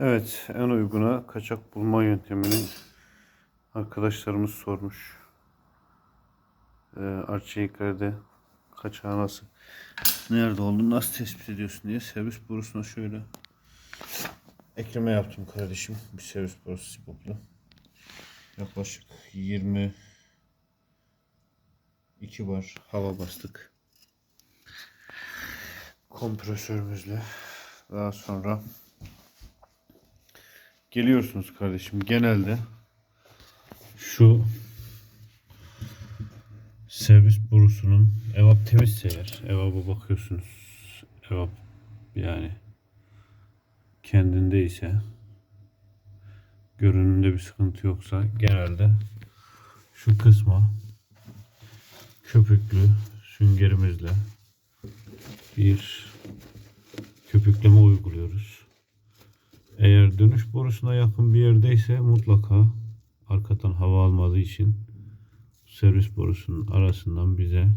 Evet, en uyguna kaçak bulma yöntemini arkadaşlarımız sormuş. Ee, Arçelikler'de kaçağı nasıl, nerede olduğunu nasıl tespit ediyorsun diye servis borusuna şöyle ekleme yaptım kardeşim. Bir servis borusu sipoplu. Yaklaşık 22 bar hava bastık. Kompresörümüzle. Daha sonra geliyorsunuz kardeşim genelde. Şu servis borusunun evap temizse eğer evaba bakıyorsunuz. Evap yani kendindeyse görünümde bir sıkıntı yoksa genelde şu kısma köpüklü süngerimizle bir köpükleme uyguluyoruz. Dönüş borusuna yakın bir yerdeyse mutlaka arkadan hava almadığı için servis borusunun arasından bize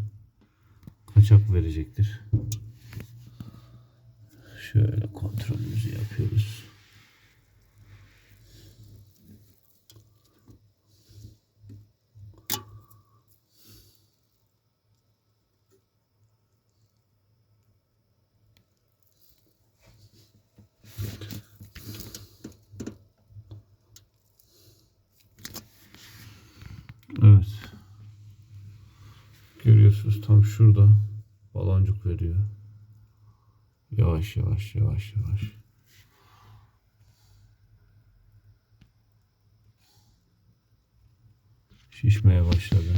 kaçak verecektir. Şöyle kontrolümüzü yapıyoruz. Evet. Görüyorsunuz tam şurada baloncuk veriyor. Yavaş yavaş yavaş yavaş. Şişmeye başladı.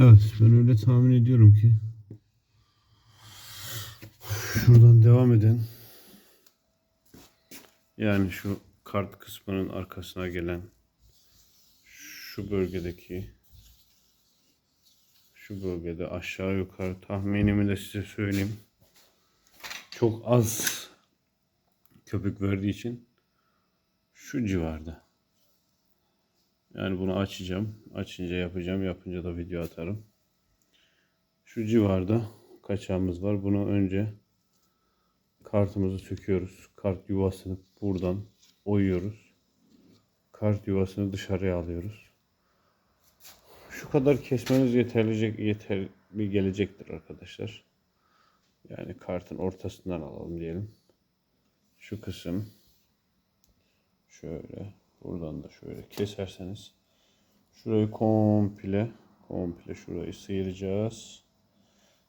Evet ben öyle tahmin ediyorum ki şuradan devam eden yani şu kart kısmının arkasına gelen şu bölgedeki şu bölgede aşağı yukarı tahminimi de size söyleyeyim. Çok az köpük verdiği için şu civarda. Yani bunu açacağım. Açınca yapacağım. Yapınca da video atarım. Şu civarda kaçağımız var. Bunu önce kartımızı söküyoruz. Kart yuvasını buradan oyuyoruz. Kart yuvasını dışarıya alıyoruz. Şu kadar kesmeniz yeterli, yeterli gelecektir arkadaşlar. Yani kartın ortasından alalım diyelim. Şu kısım şöyle buradan da şöyle keserseniz şurayı komple komple şurayı sıyıracağız.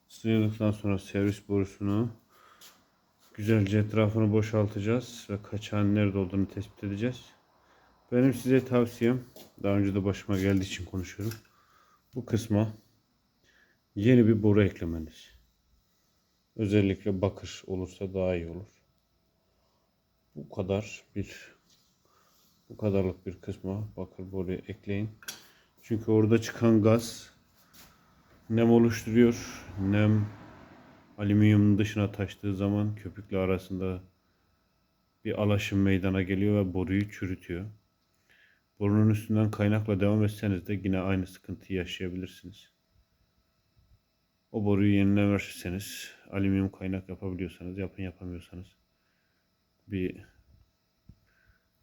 Sıyırdıktan sonra servis borusunu güzelce etrafını boşaltacağız ve kaçağın nerede olduğunu tespit edeceğiz. Benim size tavsiyem daha önce de başıma geldiği için konuşuyorum. Bu kısma yeni bir boru eklemeniz. Özellikle bakır olursa daha iyi olur. Bu kadar bir bu kadarlık bir kısma bakır boru ekleyin. Çünkü orada çıkan gaz nem oluşturuyor. Nem alüminyumun dışına taştığı zaman köpükle arasında bir alaşım meydana geliyor ve boruyu çürütüyor. Borunun üstünden kaynakla devam etseniz de yine aynı sıkıntıyı yaşayabilirsiniz. O boruyu yenilerseniz, alüminyum kaynak yapabiliyorsanız, yapın yapamıyorsanız bir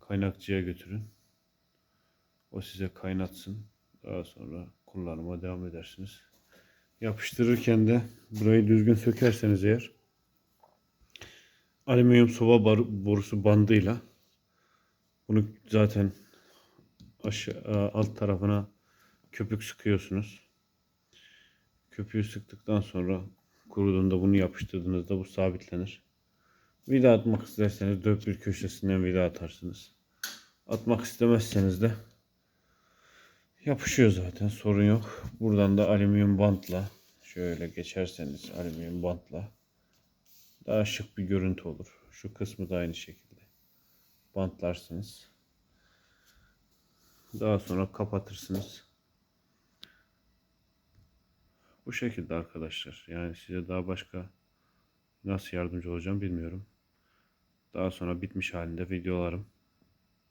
kaynakçıya götürün. O size kaynatsın. Daha sonra kullanıma devam edersiniz. Yapıştırırken de burayı düzgün sökerseniz eğer alüminyum soba borusu bandıyla bunu zaten aşağı alt tarafına köpük sıkıyorsunuz. Köpüğü sıktıktan sonra kuruduğunda bunu yapıştırdığınızda bu sabitlenir. Vida atmak isterseniz dört bir köşesinden vida atarsınız. Atmak istemezseniz de yapışıyor zaten sorun yok. Buradan da alüminyum bantla şöyle geçerseniz alüminyum bantla daha şık bir görüntü olur. Şu kısmı da aynı şekilde bantlarsınız. Daha sonra kapatırsınız. Bu şekilde arkadaşlar. Yani size daha başka nasıl yardımcı olacağım bilmiyorum. Daha sonra bitmiş halinde videolarım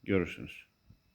görürsünüz.